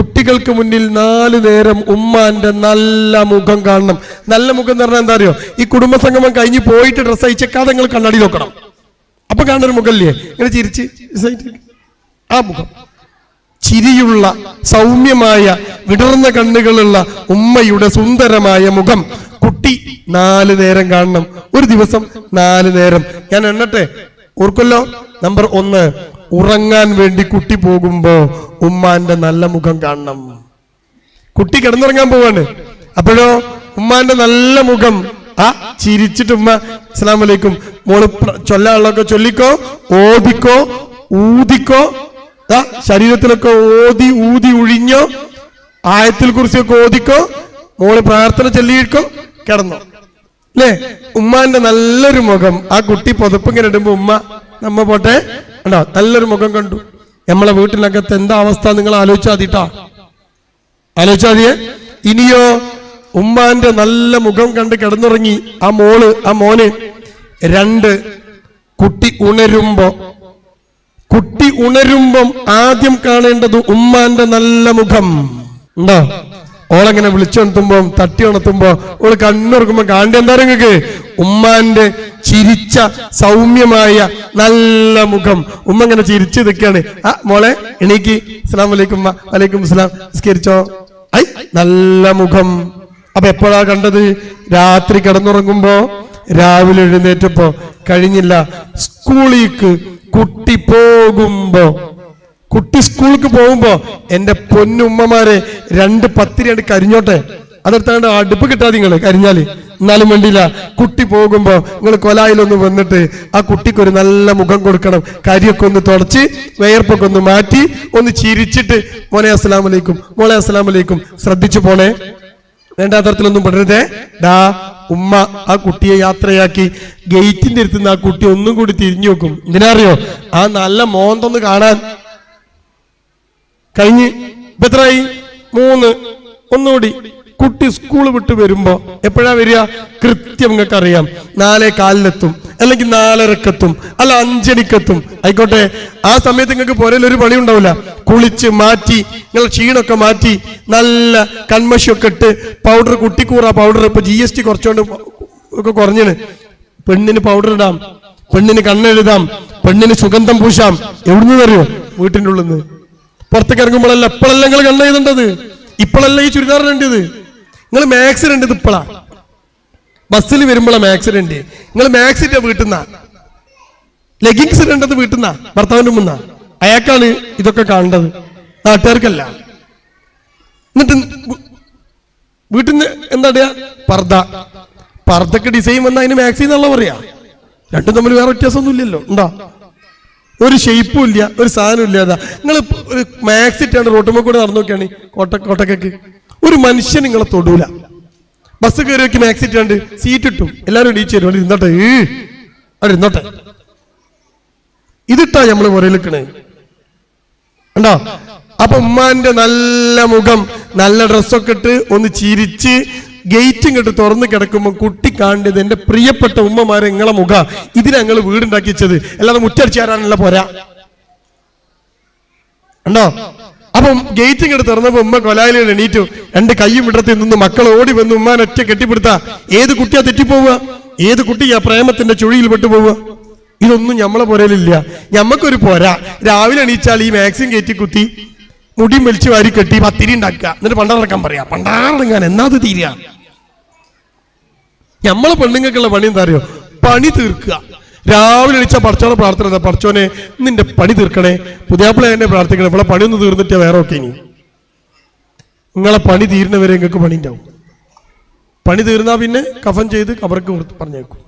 കുട്ടികൾക്ക് മുന്നിൽ നാല് നേരം ഉമ്മാന്റെ നല്ല മുഖം കാണണം. നല്ല മുഖം എന്ന് പറഞ്ഞാൽ എന്താ അറിയോ? ഈ കുടുംബ സംഗമം കഴിഞ്ഞ് പോയിട്ട് ഡ്രസ്സ് അയച്ചേക്കാതെ നിങ്ങൾ കണ്ണാടി നോക്കണം. അപ്പൊ കാണുന്നൊരു മുഖല്ലേ ഇങ്ങനെ ചിരിച്ച് ആ മുഖം. ചിരിയുള്ള സൗമ്യമായ വിടർന്ന കണ്ണുകളുള്ള ഉമ്മയുടെ സുന്ദരമായ മുഖം. കുട്ടി നാല് നേരം കാണണം. ഒരു ദിവസം നാല് നേരം. ഞാൻ എണ്ണട്ടെ? ഓർക്കല്ലോ നമ്പർ ഒന്ന്. ഉറങ്ങാൻ വേണ്ടി കുട്ടി പോകുമ്പോ ഉമ്മാന്റെ നല്ല മുഖം കാണണം. കുട്ടി കിടന്നുറങ്ങാൻ പോവാണ്. അപ്പോഴോ ഉമ്മാന്റെ നല്ല മുഖം. ആ ചിരിച്ചിട്ട് ഉമ്മ അസ്സലാമു അലൈക്കും. മോൾ ചൊല്ലാനുള്ളതൊക്കെ ചൊല്ലിക്കോ ഓതിക്കോ ഊതിക്കോ. ആ ശരീരത്തിലൊക്കെ ഓതി ഊതി ഉഴിഞ്ഞോ ആയത്തിൽ കുറിച്ചൊക്കെ ഓതിക്കോ മോൾ പ്രാർത്ഥന ചൊല്ലിയിരിക്കോ കിടന്നോ. അല്ലേ ഉമ്മാന്റെ നല്ലൊരു മുഖം. ആ കുട്ടി പുതപ്പിങ്ങനെ ഇടുമ്പോ ഉമ്മ നമ്മ പോട്ടെ ഉണ്ടോ നല്ലൊരു മുഖം കണ്ടു. നമ്മളെ വീട്ടിനകത്ത് എന്താ അവസ്ഥ നിങ്ങൾ ആലോചിച്ചാൽ മതിട്ടാ ആലോചിച്ചാൽ മതിയേ ഇനിയോ ഉമ്മാന്റെ നല്ല മുഖം കണ്ട് കിടന്നുറങ്ങി ആ മോൾ ആ മോന് രണ്ട് കുട്ടി ഉണരുമ്പോ കുട്ടി ഉണരുമ്പം ആദ്യം കാണേണ്ടത് ഉമ്മാന്റെ നല്ല മുഖം. ഉണ്ടോ? ഓളെങ്ങനെ വിളിച്ചുണർത്തുമ്പോ തട്ടി ഉണർത്തുമ്പോ ഓൾ കണ്ണുറക്കുമ്പോ കാണേണ്ട എന്താ നിങ്ങൾക്ക്. ഉമ്മാന്റെ ചിരിച്ച സൗമ്യമായ നല്ല മുഖം. ഉമ്മ ഇങ്ങനെ ചിരിച്ചു നിൽക്കുകയാണ്. ആ മോളെ എണീക്ക്. അസ്സാം വലൈക്കും. വലൈക്കും അസ്സലാം. നിസ്കരിച്ചോ? ഐ നല്ല മുഖം. അപ്പൊ എപ്പോഴാ കണ്ടത്? രാത്രി കിടന്നുറങ്ങുമ്പോ രാവിലെ എഴുന്നേറ്റപ്പോ. കഴിഞ്ഞില്ല. സ്കൂളിക്ക് കുട്ടി പോകുമ്പോ കുട്ടി സ്കൂളിലേക്ക് പോകുമ്പോ എന്റെ പൊന്നുമ്മമാരെ രണ്ട് പത്തിരി കരിഞ്ഞോട്ടെ. അതെടുത്താണ്ട് അടുപ്പ് കിട്ടാതെ നിങ്ങൾ കരിഞ്ഞാൽ. എന്നാലും വേണ്ടിയില്ല. കുട്ടി പോകുമ്പോ നിങ്ങൾ കൊലായിലൊന്ന് വന്നിട്ട് ആ കുട്ടിക്ക് ഒരു നല്ല മുഖം കൊടുക്കണം. കരിയൊക്കെ ഒന്ന് തുടച്ച് വയർപ്പൊക്കെ ഒന്ന് മാറ്റി ഒന്ന് ചിരിച്ചിട്ട് മോനെ അസ്സലാം വലൈക്കും മോളെ അസ്സലാം വലൈക്കും ശ്രദ്ധിച്ചു പോണേ. വേണ്ടാത്ത തരത്തിലൊന്നും പെടരുതേ. ഡാ ഉമ്മ ആ കുട്ടിയെ യാത്രയാക്കി ഗേറ്റിന്റെ അടുത്തുനിന്ന് ആ കുട്ടി ഒന്നും കൂടി തിരിഞ്ഞു നോക്കും. എന്തിനറിയോ ആ നല്ല മോന്തൊന്ന് കാണാൻ. കഴിഞ്ഞ്. ഇപ്പൊ എത്രയായി മൂന്ന്. ഒന്നുകൂടി. സ്കൂൾ വിട്ട് വരുമ്പോ എപ്പോഴാ വരിക? കൃത്യം നിങ്ങൾക്ക് അറിയാം. നാലേ കാലിലെത്തും. അല്ലെങ്കിൽ നാലരക്കെത്തും. അല്ല അഞ്ചണിക്കെത്തും. ആയിക്കോട്ടെ. ആ സമയത്ത് നിങ്ങൾക്ക് പുരയിൽ ഒരു പണി ഉണ്ടാവില്ല. കുളിച്ച് മാറ്റി നിങ്ങൾ ക്ഷീണമൊക്കെ മാറ്റി നല്ല കൺമശിയൊക്കെ ഇട്ട് പൗഡർ കുട്ടിക്കൂറ പൗഡർ ഇപ്പൊ ജി എസ് ടി കുറച്ചുകൊണ്ട് ഒക്കെ കുറഞ്ഞിന്. പെണ്ണിന് പൗഡർ ഇടാം. പെണ്ണിന് കണ്ണെഴുതാം. പെണ്ണിന് സുഗന്ധം പൂശാം. എവിടുന്ന് അറിയോ വീട്ടിന്റെ ഉള്ളിൽ നിന്ന് പുറത്തേക്ക് ഇറങ്ങുമ്പോഴല്ല എപ്പോഴല്ല നിങ്ങൾ കണ്ണെഴുതേണ്ടത്. ഇപ്പോഴല്ല ഈ ചുരിദാർ ഇടേണ്ടത്. നിങ്ങൾ മാക്സിഡന്റ് ഇപ്പോഴാ ബസ്സിൽ വരുമ്പോളാ മാക്സിഡന്റ് നിങ്ങൾ മാക്സിന്റെ വീട്ടിൽ നിന്നാ ലെഗിങ്സ് ഇടേണ്ടത് വീട്ടിൽ നിന്നാ ഭർത്താവിന്റെ മുന്നാ. അയാൾക്കാണ് ഇതൊക്കെ കാണേണ്ടത്. നാട്ടുകാർക്കല്ല. എന്നിട്ട് വീട്ടിൽ നിന്ന് എന്താ പർദ്ദ. പർദ്ദക്ക് ഡിസൈൻ വന്ന അതിന് മാക്സി എന്നുള്ള പറയാ. രണ്ടും തമ്മിൽ വേറെ വ്യത്യാസമൊന്നും ഇല്ലല്ലോ ഉണ്ടോ? ഒരു ഷെയ്പ്പും ഇല്ല ഒരു സാധനം ഇല്ല അതാ നിങ്ങൾ മാക്സിറ്റാണ് റോട്ടുമ്പോൾ കൂടെ നടന്നു നോക്കിയാണ് കോട്ട കോട്ടക്കൊക്കെ. ഒരു മനുഷ്യൻ നിങ്ങളെ തൊടൂല. ബസ് കയറി വെക്കുന്ന ആക്സിഡന്റ് സീറ്റ് ഇട്ടും. എല്ലാവരും ഇടിച്ചു തരും ഇരുന്നോട്ടെ. അവിടെ ഇരുന്നോട്ടെ. ഇതിട്ടാ നമ്മൾ പുറയിലിക്കണേ ഉണ്ടോ അപ്പൊ ഉമ്മാന്റെ നല്ല മുഖം നല്ല ഡ്രസ്സൊക്കെ ഇട്ട് ഒന്ന് ചിരിച്ച് ഗേറ്റും കെട്ട് തുറന്ന് കിടക്കുമ്പോൾ കുട്ടി കാണേണ്ടത് എന്റെ പ്രിയപ്പെട്ട ഉമ്മമാരെ നിങ്ങളെ മുഖ. ഇതിന് ഞങ്ങൾ വീടുണ്ടാക്കി വെച്ചത്. അല്ലാതെ മുറ്റടിച്ചു തരാനുള്ള പോരാ. ഉണ്ടോ അപ്പം ഗേറ്റ് ഇങ്ങനെ തുറന്നപ്പോ ഉമ്മ കൊലായിൽ എണീറ്റു. രണ്ട് കൈയും ഇടത്തിൽ നിന്ന് മക്കൾ ഓടി വന്ന് ഉമ്മാൻ ഒറ്റ കെട്ടിപ്പിടുത്ത. ഏത് കുട്ടിയാ തെറ്റിപ്പോവുക? ഏത് കുട്ടിയാ പ്രേമത്തിന്റെ ചുഴിയിൽ പെട്ടുപോവുക? ഇതൊന്നും ഞമ്മളെ പോരയിലില്ല ഞമ്മക്കൊരു പോരാ. രാവിലെ എണീച്ചാൽ ഈ മാക്സിം കയറ്റി കുത്തി മുടിയും വലിച്ചു വാരി കെട്ടി പത്തിരി ഉണ്ടാക്കുക. എന്നിട്ട് പണ്ടാറടക്കാൻ പറയാ. പണ്ടാറടങ്ങാൻ എന്നാ അത് തീരുക ഞമ്മളെ പെണ്ണുങ്ങൾക്കുള്ള പണി എന്താ അറിയോ? പണി തീർക്കുക. രാവിലെ എണീച്ച പടച്ചോനെ പ്രാർത്ഥന എന്താ? പഠിച്ചോനെ നിന്റെ പണി തീർക്കണേ. പുതിയാപ്പിള എന്നെ പ്രാർത്ഥിക്കണേ. ഇവിടെ പണി ഒന്ന് തീർന്നിട്ട് വേറെ ഒക്കെ ഇനി. നിങ്ങളെ പണി തീരുന്നവരെ നിങ്ങൾക്ക് പണി ഉണ്ടാവും പണി തീർന്നാ പിന്നെ കഫൻ ചെയ്ത് കബർക്ക് കൊടുത്ത് പറഞ്ഞേക്കും.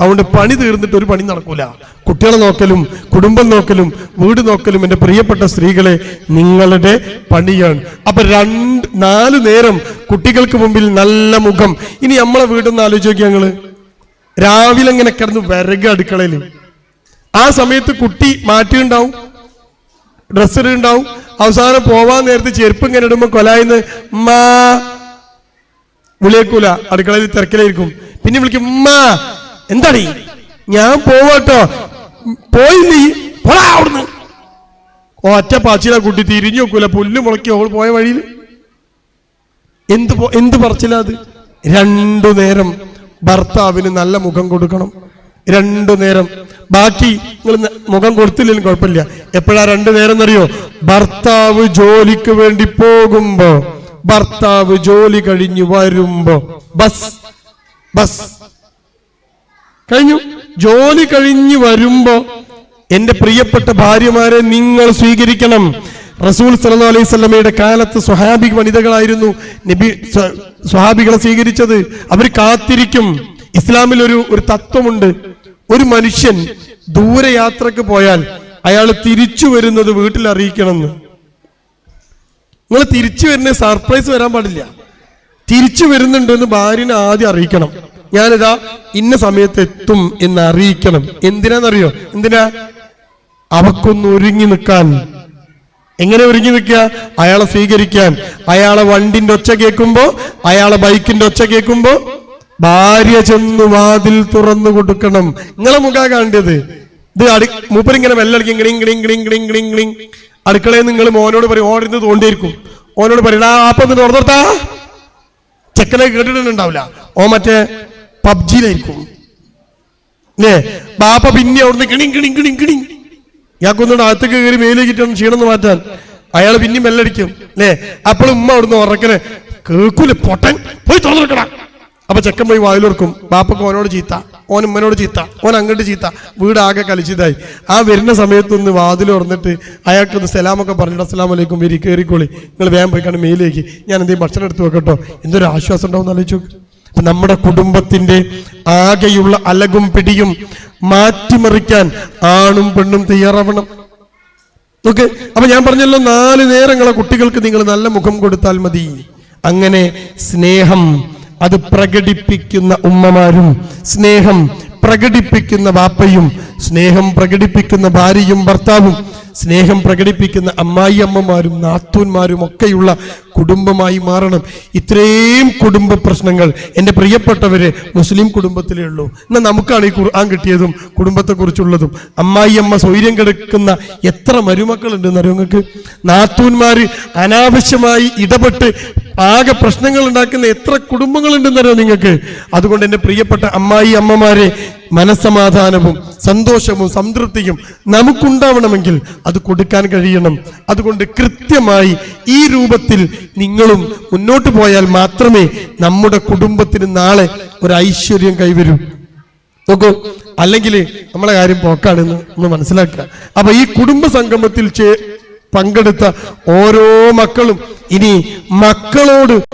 അതുകൊണ്ട് പണി തീർന്നിട്ട് ഒരു പണി നടക്കൂല. കുട്ടികളെ നോക്കലും കുടുംബം നോക്കലും വീട് നോക്കലും എന്റെ പ്രിയപ്പെട്ട സ്ത്രീകളെ നിങ്ങളുടെ പണിയാണ്. അപ്പൊ രണ്ട് നാല് നേരം കുട്ടികൾക്ക് മുമ്പിൽ നല്ല മുഖം. ഇനി നമ്മളെ വീടൊന്ന് ആലോചിച്ച് നോക്കിയ ഞങ്ങൾ രാവിലെ ഇങ്ങനെ കിടന്ന് വിറക് അടുക്കളയിൽ ആ സമയത്ത് കുട്ടി മാറ്റിയുണ്ടാവും. ഡ്രസ്സ് ഉണ്ടാവും അവസാനം പോവാൻ നേരത്ത് ചെരുപ്പ് ഇങ്ങനെ ഇടുമ്പോൾ കൊലായിന്ന് മാ വിളിയേക്കൂല. അടുക്കളയിൽ തിരക്കിലായിരിക്കും. പിന്നെ വിളിക്കും ഉമ്മാ എന്താടീ? ഞാൻ പോവാട്ടോ. പോയി നീ പോടാ അവിടുന്ന്. ഒറ്റ പാച്ചില കുട്ടി തിരിഞ്ഞു നോക്കൂല. പുല്ല് മുളക്കി അവൾ പോയ വഴിയിൽ എന്ത് എന്ത് പറച്ചില്ല അത്? രണ്ടു നേരം ഭർത്താവിന് നല്ല മുഖം കൊടുക്കണം. രണ്ടു നേരം. ബാക്കി നിങ്ങൾ മുഖം കൊടുത്തില്ലെങ്കിലും കുഴപ്പമില്ല. എപ്പോഴാ രണ്ടു നേരം എന്നറിയോ? ഭർത്താവ് ജോലിക്ക് വേണ്ടി പോകുമ്പോ ഭർത്താവ് ജോലി കഴിഞ്ഞു വരുമ്പോ ബസ് ബസ്. കഴിഞ്ഞു. ജോലി കഴിഞ്ഞു വരുമ്പോ എന്റെ പ്രിയപ്പെട്ട ഭാര്യമാരെ നിങ്ങൾ സ്വീകരിക്കണം. റസൂൽ സല്ലല്ലാഹു അലൈഹി സ്വലമയുടെ കാലത്ത് സ്വഹാബി വനിതകളായിരുന്നു. നബി സ്വഹാബികളെ സ്വീകരിച്ചത്. അവർ കാത്തിരിക്കും. ഇസ്ലാമിൽ ഒരു ഒരു തത്വമുണ്ട്. ഒരു മനുഷ്യൻ ദൂരയാത്രക്ക് പോയാൽ അയാൾ തിരിച്ചു വരുന്നത് വീട്ടിൽ അറിയിക്കണമെന്ന്. നിങ്ങൾ തിരിച്ചു വരുന്ന സർപ്രൈസ് വരാൻ പാടില്ല. തിരിച്ചു വരുന്നുണ്ടെന്ന് ഭാര്യനെ ആദ്യം അറിയിക്കണം. ഞാനിതാ ഇന്ന സമയത്ത് എത്തും എന്ന് അറിയിക്കണം. എന്തിനാന്നറിയോ? എന്തിനാ? അവക്കൊന്ന് ഒരുങ്ങി നിൽക്കാൻ. എങ്ങനെ ഒരുങ്ങി നിൽക്കുക? അയാളെ സ്വീകരിക്കാൻ. അയാളെ വണ്ടിന്റെ ഒച്ച കേൾക്കുമ്പോ അയാളെ ബൈക്കിന്റെ ഒച്ച കേൾക്കുമ്പോ ഭാര്യ ചെന്ന് വാതിൽ തുറന്നു കൊടുക്കണം. നിങ്ങളെ മുഖ കാണേണ്ടത്. ഇത് അടി മൂപ്പരിങ്ങനെ മെല്ലടിക്കും. ഗ്ലിങ് ഗ്ലിങ് ഗ്ലിങ് ഗ്ലിങ് ഗ്ലിങ് ഗ്ലിങ് അടുക്കളയിൽ നിങ്ങൾ മോനോട് പറയും ഓടിന്ന് തോണ്ടിയിരിക്കും. ഓനോട് പറയടാ ആപ്പം തുറന്നിർത്താ ചെക്കനെ കേട്ടിട്ടുണ്ടാവില്ല. ഓ മറ്റേ പബ്ജിയിലായിരിക്കും. ബാപ്പ പിന്നെ അവിടുന്ന് കിണിങ് കിണിങ് കിണിങ് കിണിങ് ഇയാൾക്കൊന്നുകൂടെ അകത്തേക്ക് കയറി മേലേക്കിട്ടാണ് ക്ഷീണം മാറ്റാൻ. അയാൾ പിന്നെയും മെല്ലടിക്കും. അല്ലേ അപ്പോൾ ഉമ്മ അവിടുന്ന് ഉറക്കനെ കേൾക്കൂല പൊട്ടൻ പോയി തുറന്നിരിക്കണ അപ്പൊ ചെക്കൻ പോയി വായിലൊർക്കും ബാപ്പക്ക് ഓനോട് ചീത്ത ഓൻ ഉമ്മനോട് ചീത്ത ഓൻ അങ്ങോട്ട് ചീത്ത. ആകെ കളിച്ചതായി ആ വരുന്ന സമയത്തൊന്ന് വാതിൽ തുറന്നിട്ട് അയാൾക്കൊന്ന് സലാമൊക്കെ പറഞ്ഞിട്ട് അസ്സലാം വലൈക്കും വരി കയറിക്കോളി നിങ്ങൾ വേഗം പോയി കണ്ട് മേലേക്ക്. ഞാൻ എന്തെങ്കിലും ഭക്ഷണം എടുത്ത് വെക്കട്ടോ. എന്തൊരു ആശ്വാസം ഉണ്ടാവും എന്ന് ആലോചിച്ച് നമ്മുടെ കുടുംബത്തിന്റെ ആകെയുള്ള അലകും പിടിയും മാറ്റിമറിക്കാൻ ആണും പെണ്ണും തയ്യാറാവണം. നോക്ക് അപ്പൊ ഞാൻ പറഞ്ഞല്ലോ നാല് നേരങ്ങളെ കുട്ടികൾക്ക് നിങ്ങൾ നല്ല മുഖം കൊടുത്താൽ മതി. അങ്ങനെ സ്നേഹം അത് പ്രകടിപ്പിക്കുന്ന ഉമ്മമാരും സ്നേഹം പ്രകടിപ്പിക്കുന്ന ബാപ്പയും സ്നേഹം പ്രകടിപ്പിക്കുന്ന ഭാര്യയും ഭർത്താവും സ്നേഹം പ്രകടിപ്പിക്കുന്ന അമ്മായി അമ്മമാരും നാത്തൂന്മാരും ഒക്കെയുള്ള കുടുംബമായി മാറണം. ഇത്രയും കുടുംബ പ്രശ്നങ്ങൾ എന്റെ പ്രിയപ്പെട്ടവരെ മുസ്ലിം കുടുംബത്തിലേ ഉള്ളൂ. എന്നാൽ നമുക്കാണ് ഈ ഖുർആൻ കിട്ടിയതും കുടുംബത്തെക്കുറിച്ചുള്ളതും. അമ്മായി അമ്മ സ്വൈര്യം കിടക്കുന്ന എത്ര മരുമക്കളുണ്ട് എന്നറിയോ നിങ്ങൾക്ക്? നാത്തൂന്മാർ അനാവശ്യമായി ഇടപെട്ട് ആകെ പ്രശ്നങ്ങൾ ഉണ്ടാക്കുന്ന എത്ര കുടുംബങ്ങളുണ്ടെന്നറിയോ നിങ്ങൾക്ക്? അതുകൊണ്ട് എന്റെ പ്രിയപ്പെട്ട അമ്മായി അമ്മമാരെ മനസ്സമാധാനവും സന്തോഷവും സംതൃപ്തിയും നമുക്കുണ്ടാവണമെങ്കിൽ അത് കൊടുക്കാൻ കഴിയണം. അതുകൊണ്ട് കൃത്യമായി ഈ രൂപത്തിൽ നിങ്ങളും മുന്നോട്ട് പോയാൽ മാത്രമേ നമ്മുടെ കുടുംബത്തിന് നാളെ ഒരു ഐശ്വര്യം കൈവരൂ. നോക്കൂ അല്ലെങ്കിൽ നമ്മളെ കാര്യം പോക്കാണെന്ന് നമ്മൾ മനസ്സിലാക്കുക. അപ്പൊ ഈ കുടുംബ സംഗമത്തിൽ പങ്കെടുത്ത ഓരോ മക്കളും ഇനി മക്കളോട്